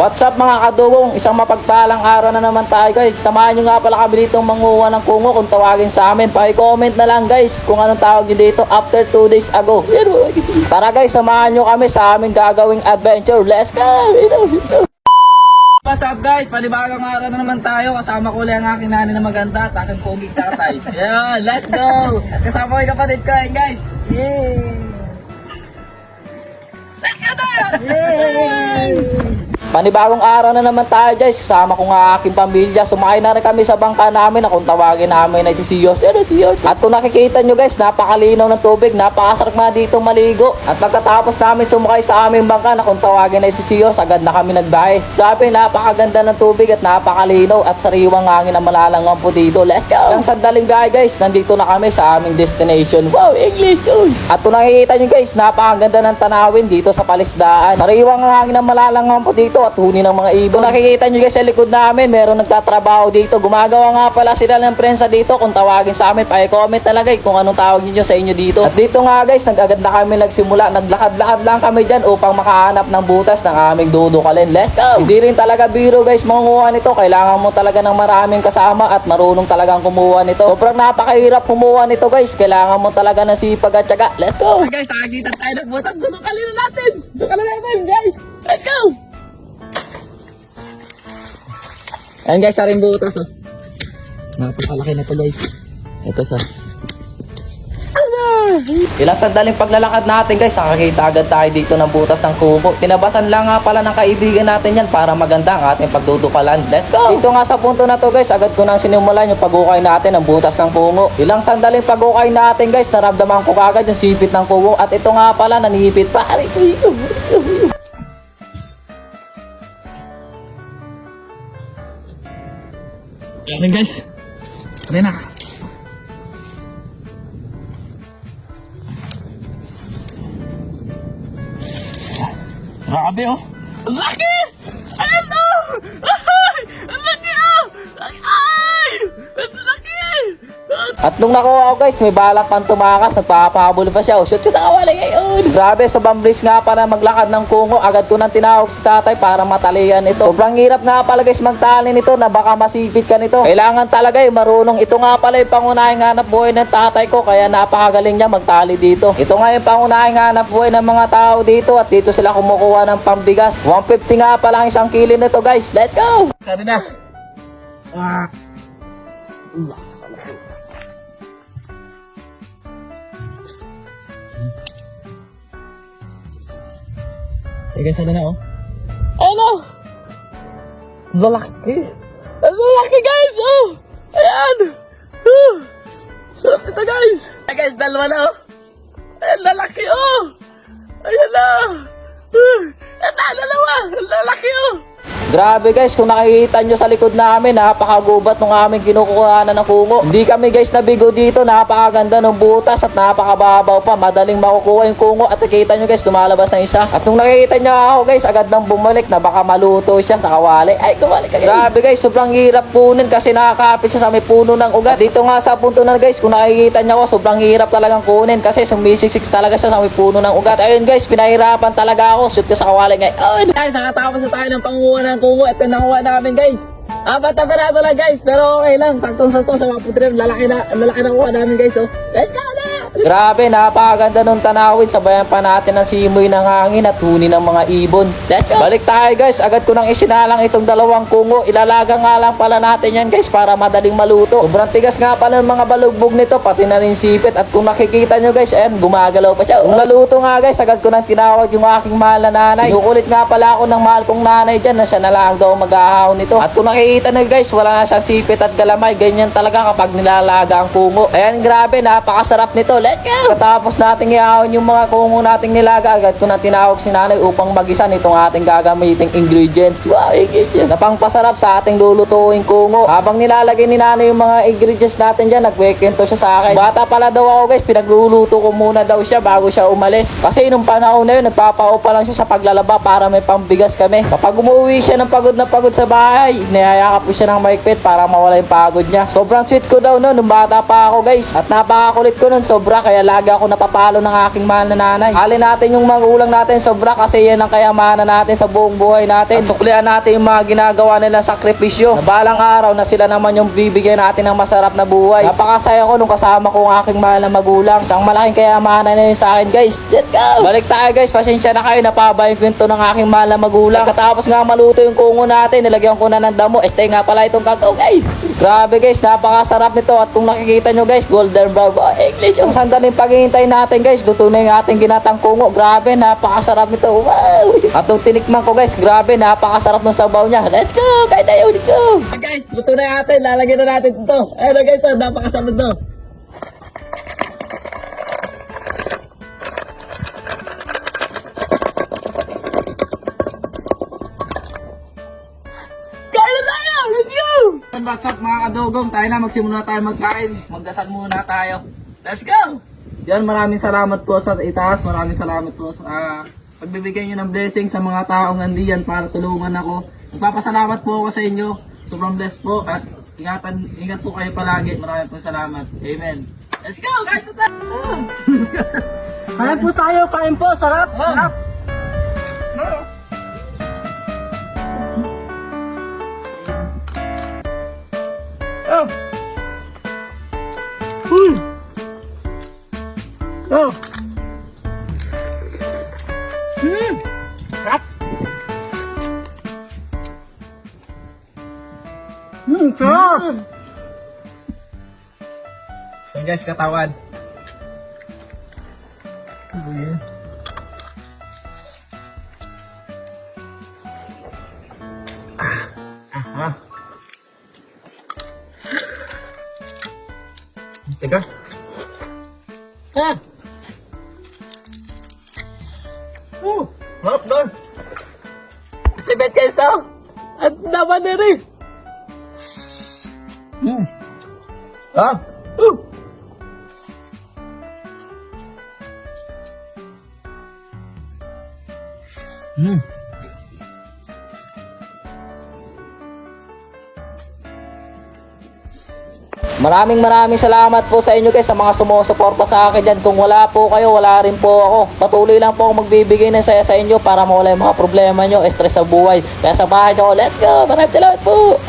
What's up mga kadugong? Isang mapagpalang araw na naman tayo guys. Samahan nyo nga pala kami dito manguha ng kungo kung tawagin sa amin. Paki-comment na lang guys kung anong tawag nyo dito after 2 days ago. Tara guys, samahan nyo kami sa aming gagawing adventure. Let's go! What's up guys? Panibagang araw na naman tayo. Kasama ko lang ang aking nanay na maganda at aking poging tatay. Yeah, let's go! Kasama ko yung kapatid ko eh, guys. Yay! Panibagong araw na naman tayo guys. Kasama ko nga aking pamilya. Sumakay na rin kami sa bangka namin na kung tawagin namin ay si Siyos. Ano Siyos? At kung nakikita nyo guys, napakalinaw ng tubig. Napakasarap nga dito maligo. At pagkatapos namin sumakay sa aming bangka na kung tawagin ay si Siyos, agad na kami nagbahay. Grabe, napakaganda ng tubig at napakalinaw at sariwang hangin na malalangang po dito. Let's go! Ang sandaling biyahe guys, nandito na kami sa aming destination. Wow, English yun! At kung nakikita nyo guys, napakaganda ng tanawin dito sa palisdaan. Sariwang hangin na malalangang po dito at huni ng mga ibon. Kung nakikita nyo guys sa likod namin, meron nagtatrabaho dito. Gumagawa nga pala sila ng prensa dito. Kung tawagin sa amin, pa-comment talaga eh kung anong tawag niyo sa inyo dito. At dito nga guys, nag-agad na kami nagsimula. Naglakad-lakad lang kami dyan upang makahanap ng butas ng aming dudukalin. Let's go! Hindi rin talaga biro guys manguha nito. Kailangan mo talaga ng maraming kasama at marunong talagang kumuha nito. Sobrang napakahirap kumuha nito guys. Kailangan mo talaga ng sipag at syaga. Let's go! guys, nakakita tayo ng butas. Dudukalin na natin! Dudukalin natin guys! Let's go! Ayan guys, saring butas oh. Napakalaki na to guys. Ito sa. Ilang sandaling paglalakad natin guys, nakakita agad tayo dito ng butas ng kubo. Tinabasan lang nga pala ng kaibigan natin yan para maganda ang ating pagdudukalan. Let's go! Dito nga sa punto na to guys, agad ko nang sinimulan yung pagukay natin ng butas ng kungo. Ilang sandaling pagukay natin guys, naramdaman ko kagad yung sipit ng kubo. At ito nga pala, nanihipit pa. Aray, uy, uy, uy. Yan guys. Tara na. Grabe oh. Laki! Ayan oh! At nung nakuha ko guys, may balak pang tumakas, nagpapahabol pa siya. Oh, shoot ko sa kawali ngayon. Grabe, sa bamblis nga para maglakad ng kungo. Agad ko nang tinawag si tatay para matalian ito. Sobrang hirap nga pala guys magtali nito na baka masipit ka nito. Kailangan talaga eh, marunong. Ito nga pala yung pangunahing hanap buhay ng tatay ko. Kaya napakagaling niya magtali dito. Ito nga yung pangunahing hanap buhay ng mga tao dito. At dito sila kumukuha ng pambigas. 150 nga pala ang isang kilo nito guys. Let's go! Sana na. Ah. Sige, sana na oh. Ano? Lalaki. Lalaki guys! Oh! Ayan! Oh! Sarap ito guys! Ay guys, dalawa na oh! Ayan, lalaki oh! Ayan na! Ayan na, dalawa! Lalaki oh! Grabe guys, kung nakikita nyo sa likod namin, napakagubat ng aming kinukuhanan ng kungo. Hindi kami guys nabigo dito, napakaganda ng butas at napakababaw pa. Madaling makukuha yung kungo at nakikita nyo guys, lumalabas na isa. At nung nakikita nyo ako guys, agad nang bumalik na baka maluto siya sa kawali. Ay, kumali ka guys. Grabe guys, sobrang hirap kunin kasi nakakapit siya sa may puno ng ugat. Dito nga sa punto na guys, kung nakikita nyo ako, sobrang hirap talagang kunin kasi sumisiksik talaga siya sa may puno ng ugat. Ayun guys, pinahirapan talaga ako. Shoot ka sa kawali ngayon. Guys, nakatapos na tayo ng panguha ng kungo. Yung nakuha namin guys. Apat na peraso lang guys, pero okay lang. Saktong sakto sa mga putrem. Lalaki na, lalaki na kuha namin guys. Oh. Let's go! Grabe, napakaganda nung tanawin. Sabayan pa natin ang simoy ng hangin at huni ng mga ibon. Let's go! Balik tayo guys. Agad ko nang isinalang itong dalawang kungo. Ilalaga nga lang pala natin yan guys para madaling maluto. Sobrang tigas nga pala ng mga balugbog nito. Pati na rin sipit. At kung nakikita nyo guys, ayan, gumagalaw pa siya. Kung naluto nga guys, agad ko nang tinawag yung aking mahal na nanay. Nukulit nga pala ako ng mahal kong nanay dyan na siya na lang daw mag-ahaw nito. At kung nakikita nyo guys, wala na siyang sipit at galamay. Ganyan talaga kapag nilalaga ang kungo. Ayan, grabe, napakasarap nito. Let's go! Katapos nating iahon yung mga kungo nating nilaga, agad ko na tinawag si nanay upang magisa nitong ating gagamiting ingredients. Wow, ingredients! Na pangpasarap sa ating lulutuing kungo. Habang nilalagay ni nanay yung mga ingredients natin dyan, nagkwekento siya sa akin. Bata pala daw ako guys, pinagluluto ko muna daw siya bago siya umalis. Kasi nung panahon na yun, nagpapaupa lang siya sa paglalaba para may pambigas kami. Kapag umuwi siya ng pagod na pagod sa bahay, niyayakap ko siya ng maikpit para mawala yung pagod niya. Sobrang sweet ko daw no, nung bata pa ako guys. At napakakulit ko nun, sobrang sobra kaya lagi ako napapalo ng aking mahal na nanay. Alin natin yung magulang natin sobra kasi yan ang kayamanan natin sa buong buhay natin. At suklian natin yung mga ginagawa nila sakripisyo. Na balang araw na sila naman yung bibigyan natin ng masarap na buhay. Napakasaya ko nung kasama ko ang aking mahal na magulang. Isang malaking kayamanan na yun sa akin guys. Let's go! Balik tayo guys, pasensya na kayo. Napaba yung kwento ng aking mahal na magulang. Katapos nga maluto yung kungo natin, nilagyan ko na ng damo. Este nga pala itong kakao guys. Grabe guys, napakasarap nito. At kung nakikita nyo guys, golden brown. Oh, English. Yung sandaling paghihintay natin guys, luto na yung ating ginatang kungo. Grabe, napakasarap nito. Wow! At nung tinikman ko guys, grabe, napakasarap ng sabaw niya. Let's go! Kahit tayo, let's go! Guys, luto na yung atin. Lalagyan na natin ito. Ayun guys, oh, napakasarap to. Go! What's up mga kadugong? Tayo na, magsimula tayo magkain. Magdasal muna tayo. Let's go! Yan, maraming salamat po sa itaas. Maraming salamat po sa ah, pagbibigay nyo ng blessing sa mga taong nandiyan para tulungan ako. Magpapasalamat po ako sa inyo. Sobrang blessed po at ingatan, ingat po kayo palagi. Maraming po salamat. Amen. Let's go! Kain po tayo! Kain po tayo, kain po, sarap, sarap. Oh! Hmm! Sarap! Hmm, sarap. Yan guys, katawan. Ah, ah. Tigas. Ah. Oh, sarap doon. Si Bet Queso. At naman na rin. Hmm. Ah. Uh. Hmm. Maraming maraming salamat po sa inyo guys sa mga sumusuporta sa akin dyan. Kung wala po kayo, wala rin po ako. Patuloy lang po ako magbibigay ng saya sa inyo para mawala yung mga problema nyo, stress sa buhay. Kaya sa bahay nyo, let's go! Maraming salamat po!